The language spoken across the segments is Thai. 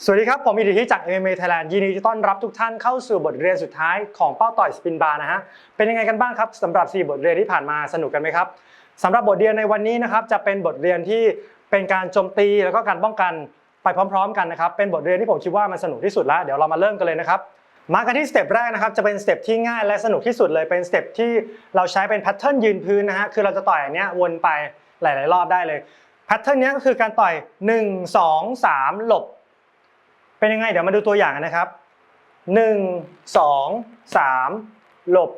สวัสดีครับ ผมอิทธิจาก MMA Thailand ยินดีต้อนรับทุกท่านเข้าสู่บทเรียนสุดท้ายของเป้าต่อยสปินบาร์นะฮะ เป็นยังไงกันบ้างครับสำหรับ 4 บทเรียนที่ผ่านมาสนุกกันไหมครับสำหรับบทเรียนในวันนี้นะครับจะเป็นบทเรียนที่เป็นการโจมตีแล้วก็การป้องกันไปพร้อม ๆ กันนะครับเป็นบทเรียนที่ผมคิดว่ามันสนุกที่สุดแล้วเดี๋ยวเรามาเริ่มกันเลยนะครับมากันที่สเต็ปแรกนะครับจะเป็นสเต็ปที่ง่ายและสนุกที่สุดเลยเป็นสเต็ปที่เราใช้เป็นแพทเทิร์นยืนพื้นนะฮะคือเราจะต่อยอันเนี้ยวนไปหลาย ๆ รอบได้เลยแพทเทิร์นเนี้ยก็คือการต่อย 1 2 3 หลบ เป็นยังไงเดี๋ยวมาดูตัวอย่างกันนะครับ 1 2 3 หลบ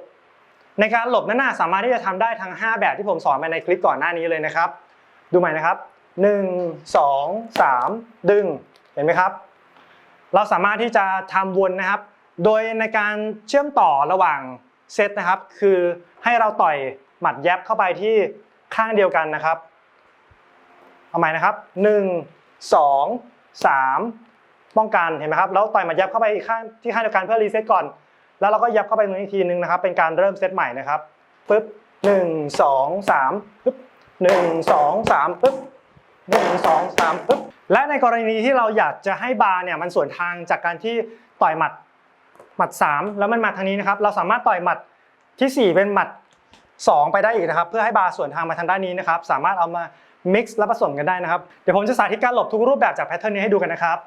ในการหลบนั้นน่ะสามารถที่จะทำได้ทั้ง 5 แบบที่ผมสอนไปในคลิปก่อนหน้านี้เลยนะครับ ดูใหม่นะครับ 1 2 3 ดึงเห็นไหมครับ เราสามารถที่จะทำวนนะครับ โดยในการเชื่อมต่อระหว่างเซตนะครับ คือให้เราต่อยหมัดแยบเข้าไปที่ข้างเดียวกันนะครับเอาใหม่นะครับ 1 2 3 ป้องกันเห็นไหมครับแล้วต่อยหมัดแยบเข้าไปอีกข้างที่ข้างเดียวกันเพื่อรีเซ็ตก่อน แล้วเราก็ยับเข้าไปตรงนี้ทีนึงนะครับ เป็นการเริ่มเซตใหม่นะครับปึ๊บหนึ่งสองสามปึ๊บหนึ่งสองสามปึ๊บหนึ่งสองสามปึ๊บและในกรณีที่เราอยากจะให้บาร์เนี่ยมันส่วนทางจากการที่ต่อยหมัดหมัดสามแล้วมันมาทางนี้นะครับ เราสามารถต่อยหมัดที่สี่เป็นหมัดสองไปได้อีกนะครับ เพื่อให้บาร์ส่วนทางมาทางด้านนี้นะครับ สามารถเอามา mix และผสมกันได้นะครับ เดี๋ยวผมจะสาธิตการหลบทุกรูปแบบจากแพทเทิร์นนี้ให้ดูกันนะครับ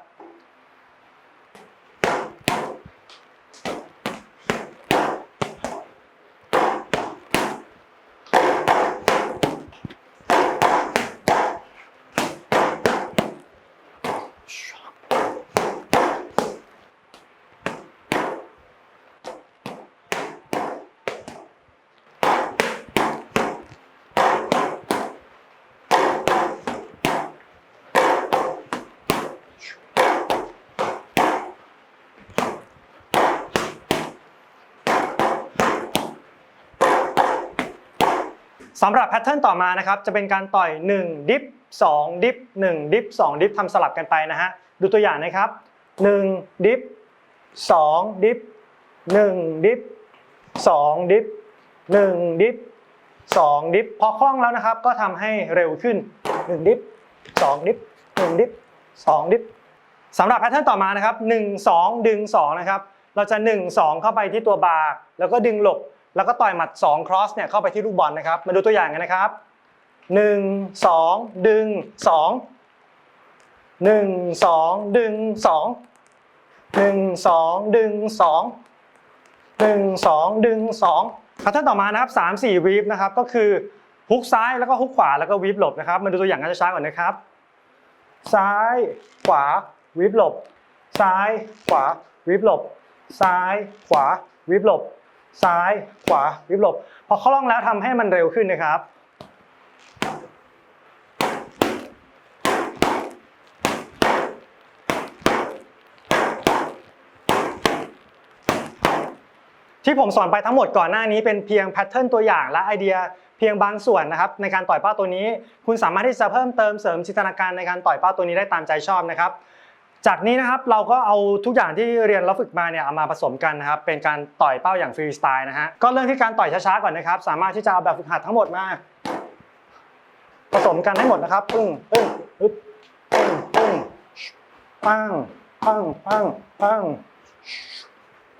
สำหรับแพทเทิร์นต่อมานะครับจะเป็นการต่อย 1 ดิฟ 2 ดิฟ 1 ดิฟ 2 ดิฟทำสลับกันไปนะฮะดูตัวอย่างนะครับ 1 ดิฟ 2 ดิฟ 1 ดิฟ 2 ดิฟ 1 ดิฟ 2 ดิฟ พอคล่องแล้วนะครับก็ทำให้เร็วขึ้น 1 ดิฟ 2 ดิฟ 1 ดิฟ 2 ดิฟสำหรับแพทเทิร์นต่อมานะครับ 1 2 ดึง 2 นะครับ เราจะ 1 2 เข้าไปที่ตัวบาร์แล้วก็ดึงหลบ แล้วก็ต่อยหมัด2 cross เนี่ยเข้าไปที่ลูกบอลนะครับ มาดูตัวอย่างกันนะครับ 1 2 ดึง 2 1 2 ดึง 2 1 2 ดึง 2 1 2 ดึง2ครับท่านต่อมานะครับ3 4วีฟนะครับก็คือฮุกซ้ายแล้วก็ฮุกขวาแล้วก็วีฟหลบนะครับมาดูตัวอย่างกันช้าๆก่อนนะครับ ซ้ายขวาวีฟหลบ ซ้ายขวาวีฟหลบ ซ้ายขวาวีฟหลบ ซ้าย ขวาวิบหลบ พอเข้าล่องแล้วทำให้มันเร็วขึ้นนะครับ ที่ผมสอนไปทั้งหมดก่อนหน้านี้เป็นเพียงแพทเทิร์นตัวอย่างและไอเดียเพียงบางส่วนนะครับในการต่อยเป้าตัวนี้ คุณสามารถที่จะเพิ่มเติมเสริมจินตนาการในการต่อยเป้าตัวนี้ได้ตามใจชอบนะครับ จากนี้นะครับเราก็เอาทุกอย่างที่เรียนแล้วฝึกมาเนี่ยเอามาผสมกันนะครับเป็นการต่อยเป้าอย่างฟรีสไตล์นะฮะก็เริ่มที่การต่อยช้าๆก่อนนะครับสามารถที่จะเอาแบบฝึกหัดทั้งหมดมาผสมกันให้หมดนะครับปึ้งปึ้งปึ๊บปึ้งปึ้งปังปังปังปัง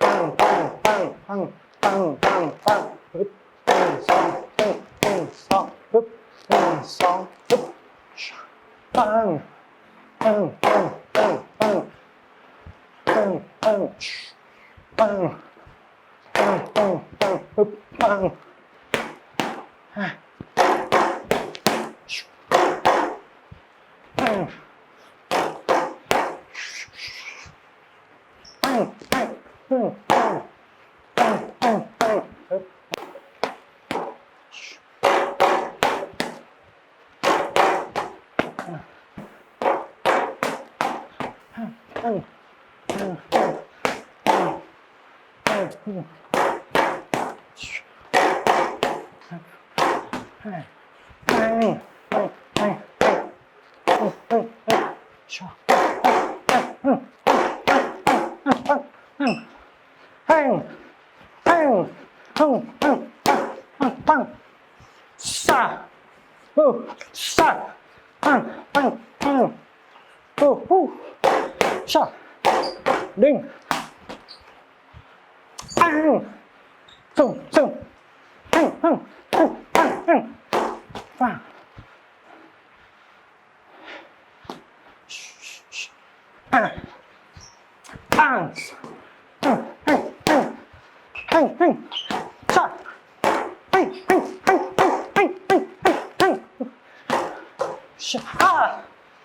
ปังปังปังปังปังปังปังปึ๊บปึ้งสองปึ้งปึ้งสองปึ๊บปึ้งสองปึ๊บปังปังปังปังปัง パンパンパンパンパンパンパン嗯。嗯。ン Ding tăng sùng sùng tăng tăng tăng tăng tăng và tăng tăng tăng tăng tăng tăng